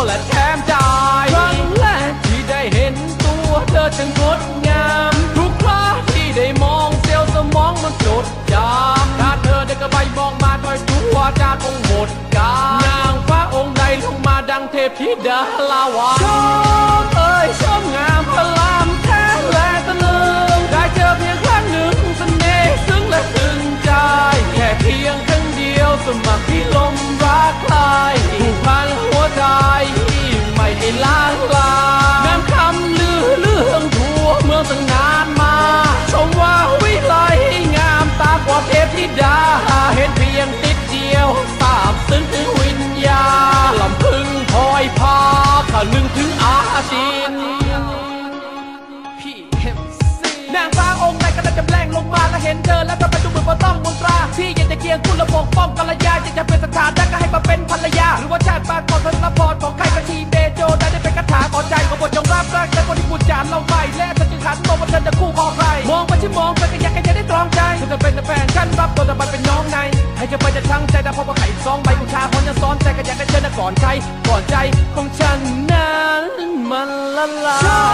มีให้ตัวและแถมใจครั้งแรกที่ได้เห็นตัวเธอช่างงดงาม ทุกครั้งที่ได้มองเซลล์สมองมันจดจำถ้าเธอได้ก็ไปมองมาคอยดูว่าจาคงหมดกาลนางฟ้าองค์ใดลงมาดังเทพธิดาลาวา เห็นเธอแล้วก็ไปดูเหมือนว่าต้องมนตราที่อยากจะเคียงคุณและปกป้องกัลยาอยากจะเป็นสถานะก็ให้มาเป็นภรรยา หรือว่าชาติปากของเธอละพรของใครก็ชีเดโจได้ได้เป็นคาถาขอใจของบทจงรับรักแต่คนที่พูดจานเราไปและเธอจึงหันมองว่าเธอจะคู่ของใครมองไปที่มองไปก็อยากให้เธอได้ตรองใจเธอจะเป็นแฟนฉันรับตัวแต่มันเป็นน้องในให้เธอไปจะทั้งใจแต่พอมาไข่ซองใบอุชาคนยังซ้อนใจก็อยากให้เธอน่ะก่อนใครก่อนใจของฉันนั้นมันละลาย